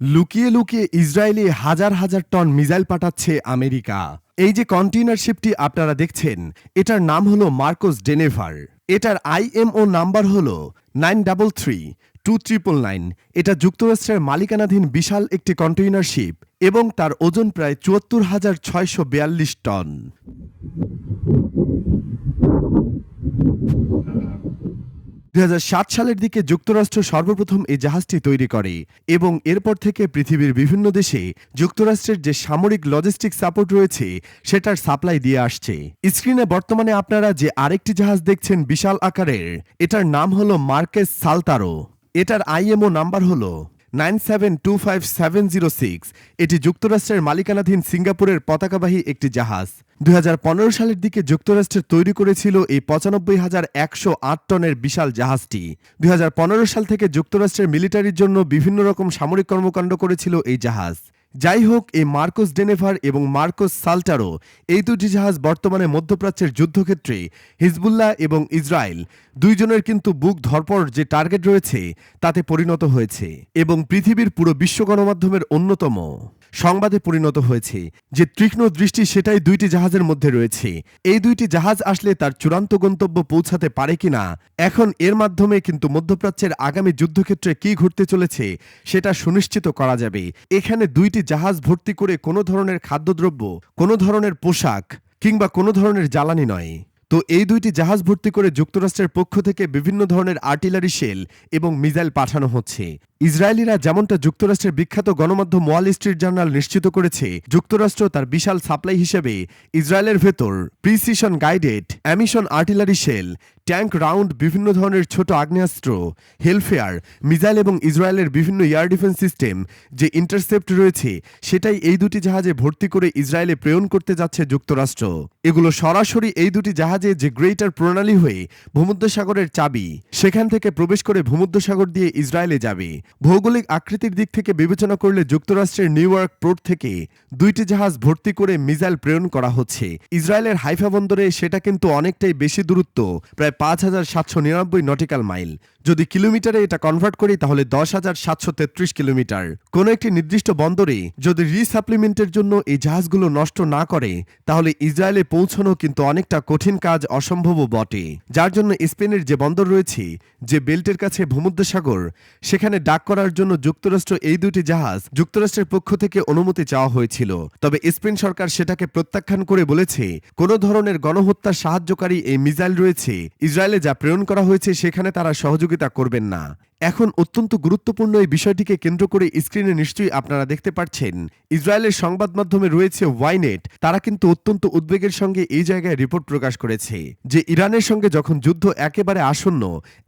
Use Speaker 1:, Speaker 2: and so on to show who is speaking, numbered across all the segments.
Speaker 1: লুকিয়ে লুকিয়ে ইসরায়েলে হাজার হাজার টন মিসাইল পাঠাচ্ছে আমেরিকা। এই যে কন্টেইনার শিপটি আপনারা দেখছেন, এটার নাম হলো মার্কোস ডেনেভার। এটার আইএমও নাম্বার হলো nine double three two triple nine. এটা যুক্তরাষ্ট্রের মালিকানাধীন বিশাল একটি কন্টেইনার শিপ এবং তার ওজন প্রায় চুয়াত্তর হাজার ছয়শো বিয়াল্লিশ টন। দুই সালের দিকে যুক্তরাষ্ট্র সর্বপ্রথম এই জাহাজটি তৈরি করে এবং এরপর থেকে পৃথিবীর বিভিন্ন দেশে যুক্তরাষ্ট্রের যে সামরিক লজিস্টিক সাপোর্ট রয়েছে, সেটার সাপ্লাই দিয়ে আসছে। স্ক্রিনে বর্তমানে আপনারা যে আরেকটি জাহাজ দেখছেন বিশাল আকারের, এটার নাম হলো মার্কেস সালতারো। এটার আইএমও নাম্বার হলো nine seven two five seven zero six. এটি যুক্তরাষ্ট্রের মালিকানাধীন সিঙ্গাপুরের পতাকাবাহী একটি জাহাজ। দুই হাজার পনেরো সালের দিকে যুক্তরাষ্ট্রের তৈরি করেছিল এই পঁচানব্বই হাজার একশো আট টনের বিশাল জাহাজটি। দুই হাজার পনেরো সাল থেকে যুক্তরাষ্ট্রের মিলিটারির জন্য বিভিন্ন রকম সামরিক কর্মকাণ্ড করেছিল এই জাহাজ। যাই হোক এই মার্কোস ডেনেভার এবং মার্কোস সাল্টারো এই দুটি জাহাজ বর্তমানে মধ্যপ্রাচ্যের যুদ্ধক্ষেত্রে হিজবুল্লাহ এবং ইসরায়েল দুইজনের কিন্তু বুক ধরপড় যে টার্গেট রয়েছে, তাতে পরিণত হয়েছে এবং পৃথিবীর পুরো বিশ্ব গণমাধ্যমের অন্যতম। সংবাদে পরিণত হয়েছে যে তীক্ষ্ণ দৃষ্টি সেটাই দুইটি জাহাজের মধ্যে রয়েছে। এই দুইটি জাহাজ আসলে তার চূড়ান্ত গন্তব্য পৌঁছাতে পারে কিনা, এখন এর মাধ্যমে কিন্তু মধ্যপ্রাচ্যের আগামী যুদ্ধক্ষেত্রে কি ঘটতে চলেছে, সেটা সুনিশ্চিত করা যাবে। এখানে দুইটি জাহাজ ভর্তি করে কোনো ধরনের খাদ্যদ্রব্য, কোনো ধরনের পোশাক কিংবা কোনো ধরনের জ্বালানি নয়? তো এই দুইটি জাহাজ ভর্তি করে যুক্তরাষ্ট্রের পক্ষ থেকে বিভিন্ন ধরনের আর্টিলারি শেল এবং মিসাইল পাঠানো হচ্ছে। ইসরায়েলিরা যেমনটা যুক্তরাষ্ট্রের বিখ্যাত গণমাধ্যম ওয়াল স্ট্রিট জার্নাল নিশ্চিত করেছে, যুক্তরাষ্ট্র তার বিশাল সাপ্লাই হিসেবে ইসরায়েলের ভেতর precision guided, ammunition artillery shell, tank round, বিভিন্ন ধরনের ছোট আগ্নেয়াস্ত্র, হেলফেয়ার, মিসাইল এবং ইসরায়েলের বিভিন্ন এয়ার ডিফেন্স সিস্টেম যে ইন্টারসেপ্ট রয়েছে, সেটাই এই দুটি জাহাজে ভর্তি করে ইসরায়েলে প্রেরণ করতে যাচ্ছে যুক্তরাষ্ট্র। এগুলো সরাসরি এই দুটি জাহাজে যে গ্রেটার প্রণালী হয়ে ভূমধ্যসাগরের চাবি, সেখান থেকে প্রবেশ করে ভূমধ্যসাগর দিয়ে ইসরায়েলে যাবে। ভৌগোলিক আকৃতির দিক থেকে বিবেচনা করলে যুক্তরাষ্ট্রের নিউ ইয়র্ক পোর্ট থেকে দুইটি জাহাজ ভর্তি করে মিসাইল প্রেরণ করা হচ্ছে। ইসরায়েলের হাইফা বন্দরে সেটা কিন্তু অনেকটাই বেশি দূরত্ব, প্রায় পাঁচ হাজার সাতশো নিরানব্বই নটিক্যাল মাইল। যদি কিলোমিটারে এটা কনভার্ট করি, তাহলে দশ হাজার সাতশো তেত্রিশ কিলোমিটার। কোনো একটি নির্দিষ্ট বন্দরে যদি রিসাপ্লিমেন্টের জন্য এই জাহাজগুলো নষ্ট না করে, তাহলে ইসরায়েলে পৌঁছানো কিন্তু অনেকটা কঠিন কাজ অসম্ভবও বটে। যার জন্য স্পেনের যে বন্দর রয়েছে, যে বেল্টের কাছে ভূমধ্যসাগর, সেখানে ডাক করার জন্য যুক্তরাষ্ট্র এই দুটি জাহাজ যুক্তরাষ্ট্রের পক্ষ থেকে অনুমতি চাওয়া হয়েছিল। তবে স্পেন সরকার সেটাকে প্রত্যাখ্যান করে বলেছে, কোনো ধরনের গণহত্যার সাহায্যকারী এই মিসাইল রয়েছে, ইসরায়েলে যা প্রেরণ করা হয়েছে, সেখানে তারা সহযোগিতা করবেন না। এখন অত্যন্ত গুরুত্বপূর্ণ এই বিষয়টিকে কেন্দ্র করে স্ক্রিনে নিশ্চয়ই আপনারা দেখতে পাচ্ছেন। ইসরায়েলের সংবাদ মাধ্যমে রয়েছে ওয়াইনেট। তারা কিন্তু অত্যন্ত উদ্বেগের সঙ্গে এই জায়গায় রিপোর্ট প্রকাশ করেছে যে ইরানের সঙ্গে যখন যুদ্ধ একেবারে আসন্ন,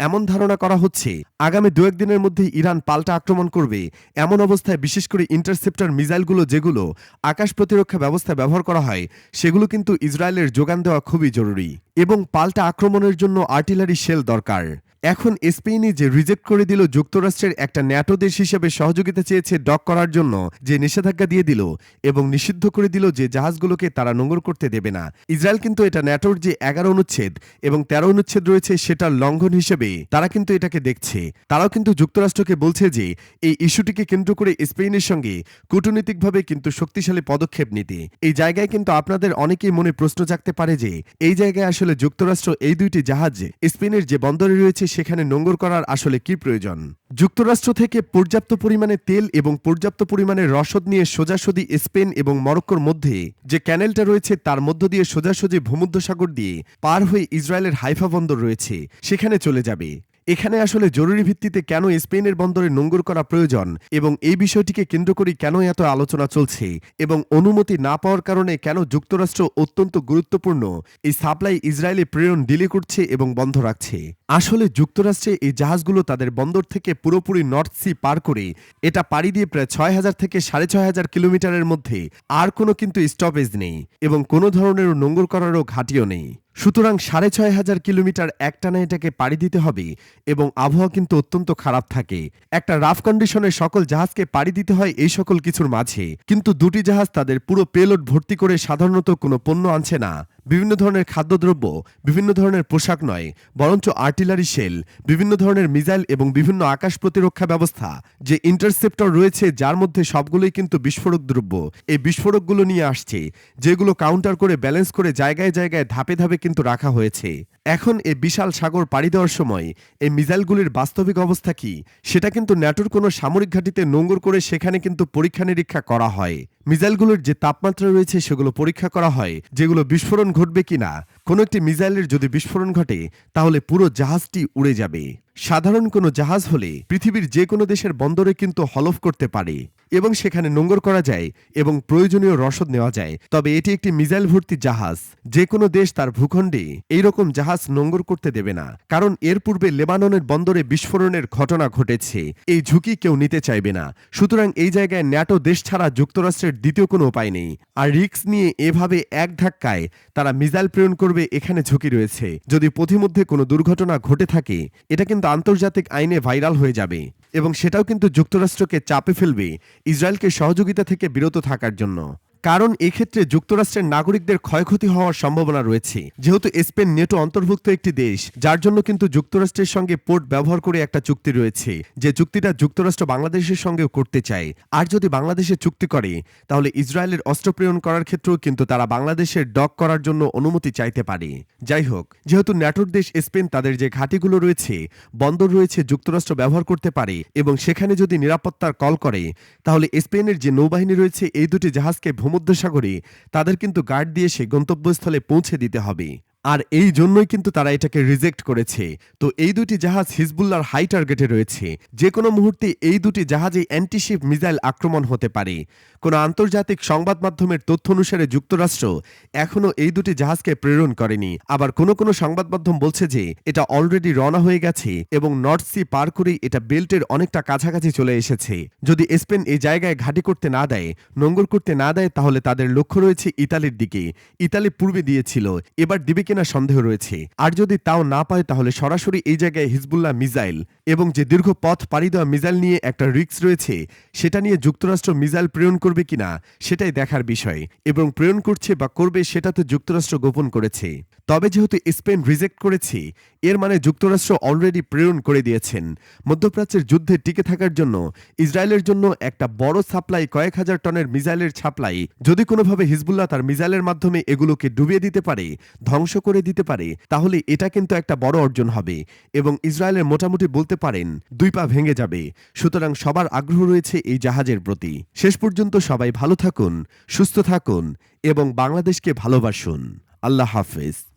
Speaker 1: এমন ধারণা করা হচ্ছে, আগামী দু একদিনের মধ্যেই ইরান পাল্টা আক্রমণ করবে। এমন অবস্থায় বিশেষ করে ইন্টারসেপ্টর মিসাইলগুলো যেগুলো আকাশ প্রতিরক্ষা ব্যবস্থা ব্যবহার করা হয়, সেগুলো কিন্তু ইসরায়েলের যোগান দেওয়া খুবই জরুরি। এবং পাল্টা আক্রমণের জন্য আর্টিলারি শেল দরকার। এখন স্পেনই যে রিজেক্ট করে দিল যুক্তরাষ্ট্রের একটা ন্যাটো দেশ হিসেবে সহযোগিতা চেয়েছে ডক করার জন্য, যে নিষেধাজ্ঞা দিয়ে দিল এবং নিষিদ্ধ করে দিল যে জাহাজগুলোকে তারা নোংর করতে দেবে না। ইসরায়েল কিন্তু এটা ন্যাটোর যে এগারো অনুচ্ছেদ এবং তেরো অনুচ্ছেদ রয়েছে সেটার লঙ্ঘন হিসেবে তারা কিন্তু এটাকে দেখছে। তারাও কিন্তু যুক্তরাষ্ট্রকে বলছে যে এই ইস্যুটিকে কেন্দ্র করে স্পেনের সঙ্গে কূটনৈতিকভাবে কিন্তু শক্তিশালী পদক্ষেপ নিতে। এই জায়গায় কিন্তু আপনাদের অনেকেই মনে প্রশ্ন জাগতে পারে যে, এই জায়গায় আসলে যুক্তরাষ্ট্র এই দুইটি জাহাজ স্পেনের যে বন্দরে রয়েছে সেখানে নোঙ্গর করার আসলে কি প্রয়োজন? যুক্তরাষ্ট্র থেকে পর্যাপ্ত পরিমাণে তেল এবং পর্যাপ্ত পরিমাণে রসদ নিয়ে সোজাসুজি স্পেন এবং মরক্কোর মধ্যে যে ক্যানেলটা রয়েছে তার মধ্য দিয়ে সোজাসুজি ভূমধ্যসাগর দিয়ে পার হয়ে ইসরায়েলের হাইফা বন্দর রয়েছে, সেখানে চলে যাবে। এখানে আসলে জরুরি ভিত্তিতে কেন স্পেনের বন্দরে নোঙ্গর করা প্রয়োজন এবং এই বিষয়টিকে কেন্দ্র করে কেন এত আলোচনা চলছে এবং অনুমতি না পাওয়ার কারণে কেন যুক্তরাষ্ট্র অত্যন্ত গুরুত্বপূর্ণ এই সাপ্লাই ইসরায়েলে প্রেরণ ডিলে করছে এবং বন্ধ রাখছে। আসলে যুক্তরাষ্ট্রে এই জাহাজগুলো তাদের বন্দর থেকে পুরোপুরি নর্থ সি পার করে এটা পাড়ি দিয়ে প্রায় ছয় হাজার থেকে সাড়ে ছয় হাজার কিলোমিটারের মধ্যে। আর কোনো কিন্তু স্টপেজ নেই এবং কোনো ধরনের নোঙ্গর করারও ঘাটিও নেই। সুতরাং সাড়ে ছয় হাজার কিলোমিটার একটানা এটাকে পাড়ি দিতে হবে এবং আবহাওয়া কিন্তু অত্যন্ত খারাপ থাকে। একটা রাফ কন্ডিশনে সকল জাহাজকে পাড়ি দিতে হয় এই সকল কিছুর মাঝে। কিন্তু দুটি জাহাজ তাদের পুরো পেলোড ভর্তি করে সাধারণত কোনো পণ্য আনছে না। বিভিন্ন ধরনের খাদ্যদ্রব্য, বিভিন্ন ধরনের পোশাক নয়, বরঞ্চ আর্টিলারি শেল, বিভিন্ন ধরনের মিসাইল এবং বিভিন্ন আকাশ প্রতিরক্ষা ব্যবস্থা যে ইন্টারসেপ্টর রয়েছে যার মধ্যে সবগুলোই কিন্তু বিস্ফোরক দ্রব্য। এই বিস্ফোরকগুলো নিয়ে আসছে, যেগুলো কাউন্টার করে ব্যালেন্স করে জায়গায় জায়গায় ধাপে ধাপে কিন্তু রাখা হয়েছে। এখন এই বিশাল সাগর পাড়ি দেওয়ার সময় এই মিসাইলগুলির বাস্তবিক অবস্থা কি? সেটা কিন্তু ন্যাটোর কোনো সামরিক ঘাঁটিতে নোঙ্গর করে সেখানে কিন্তু পরীক্ষা নিরীক্ষা করা হয়। মিসাইলগুলোর যে তাপমাত্রা রয়েছে সেগুলো পরীক্ষা করা হয়, যেগুলো বিস্ফোরণ ঘটবে কিনা? কোনো একটি মিসাইলের যদি বিস্ফোরণ ঘটে, তাহলে পুরো জাহাজটি উড়ে যাবে। সাধারণ কোনো জাহাজ হলে পৃথিবীর যে কোনো দেশের বন্দরে কিন্তু হলফ করতে পারে এবং সেখানে নোঙ্গর করা যায় এবং প্রয়োজনীয় রসদ নেওয়া যায়। তবে এটি একটি মিসাইল ভর্তি জাহাজ। যে কোনো দেশ তার ভূখণ্ডে এই রকম জাহাজ নোঙ্গর করতে দেবে না, কারণ এর পূর্বে লেবাননের বন্দরে বিস্ফোরণের ঘটনা ঘটেছে। এই ঝুঁকি কেউ নিতে চাইবে না। সুতরাং এই জায়গায় ন্যাটো দেশ ছাড়া যুক্তরাষ্ট্রের দ্বিতীয় কোনো উপায় নেই। আর রিক্স নিয়ে এভাবে এক ধাক্কায় তারা মিসাইল প্রেরণ করবে এখানে ঝুঁকি রয়েছে। যদি পথিমধ্যে কোনো দুর্ঘটনা ঘটে থাকে, এটা কিন্তু আন্তর্জাতিক আইনে ভাইরাল হয়ে যাবে এবং সেটাও কিন্তু যুক্তরাষ্ট্রকে চাপে ফেলবে ইসরায়েলকে সহযোগিতা থেকে বিরত থাকার জন্য। কারণ এক্ষেত্রে যুক্তরাষ্ট্রের নাগরিকদের ক্ষয়ক্ষতি হওয়ার সম্ভাবনা রয়েছে। যেহেতু স্পেন নেটো অন্তর্ভুক্ত একটি দেশ, যার জন্য কিন্তু যুক্তরাষ্ট্রের সঙ্গে পোর্ট ব্যবহার করে একটা চুক্তি রয়েছে, যে চুক্তিটা যুক্তরাষ্ট্র বাংলাদেশের সঙ্গেও করতে চায়। আর যদি বাংলাদেশে চুক্তি করে, তাহলে ইসরায়েলের অস্ত্র প্রেরণ করার ক্ষেত্রেও কিন্তু তারা বাংলাদেশের ডক করার জন্য অনুমতি চাইতে পারে। যাই হোক, যেহেতু ন্যাটোর দেশ স্পেন তাদের যে ঘাঁটিগুলো রয়েছে, বন্দর রয়েছে যুক্তরাষ্ট্র ব্যবহার করতে পারে এবং সেখানে যদি নিরাপত্তার কল করে, তাহলে স্পেনের যে নৌবাহিনী রয়েছে, এই দুটি জাহাজকে ভূমধ্যসাগরে তাদের কিন্তু গার্ড দিয়ে সে গন্তব্যস্থলে পৌঁছে দিতে হবে। আর এই জন্যই কিন্তু তারা এটাকে রিজেক্ট করেছে। তো এই দুটি জাহাজ হিজবুল্লার হাই টার্গেটে রয়েছে। যে কোনো মুহূর্তে এই দুটি জাহাজে অ্যান্টিশিপ মিসাইল আক্রমণ হতে পারে। কোনো আন্তর্জাতিক সংবাদ মাধ্যমের তথ্য অনুসারে যুক্তরাষ্ট্র এখনও এই দুটি জাহাজকে প্রেরণ করেনি। আবার কোনো কোনো সংবাদ মাধ্যম বলছে যে, এটা অলরেডি রওনা হয়ে গেছে এবং নর্থ সি পার করেই এটা বেল্টের অনেকটা কাছাকাছি চলে এসেছে। যদি স্পেন এই জায়গায় ঘাঁটি করতে না দেয় নোঙ্গর করতে না দেয়, তাহলে তাদের লক্ষ্য রয়েছে ইতালির দিকে। ইতালি পূর্বে দিয়েছিল। এবার দিবে কিনা সন্দেহ রয়েছে। আর যদি তাও না পায়, তাহলে সরাসরি এই জায়গায় হিজবুল্লাহ মিসাইল এবং যে দীর্ঘ পথ পাড়ি দেওয়া মিসাইল নিয়ে একটা রিক্স রয়েছে, সেটা নিয়ে যুক্তরাষ্ট্র মিসাইল প্রেরণ করবে কিনা, সেটাই দেখার বিষয়। এবং প্রেরণ করছে বা করবে, সেটা তো যুক্তরাষ্ট্র গোপন করেছে। তবে যেহেতু স্পেন রিজেক্ট করেছে, এর মানে যুক্তরাষ্ট্র অলরেডি প্রেরণ করে দিয়েছেন। মধ্যপ্রাচ্যের যুদ্ধে টিকে থাকার জন্য ইসরায়েলের জন্য একটা বড় সাপ্লাই, কয়েক হাজার টনের মিসাইলের ছাপলাই যদি কোনোভাবে হিজবুল্লাহ তার মিসাইলের মাধ্যমে এগুলোকে ডুবিয়ে দিতে পারে, ধ্বংস করে দিতে পারে, তাহলে এটা কিন্তু একটা বড় অর্জন হবে এবং ইসরায়েলের মোটামুটি বলতে পারেন দুই পা ভেঙে যাবে। সুতরাং সবার আগ্রহ রয়েছে এই জাহাজের প্রতি। শেষ পর্যন্ত সবাই ভালো থাকুন, সুস্থ থাকুন এবং বাংলাদেশকে ভালোবাসুন। আল্লাহ হাফেজ।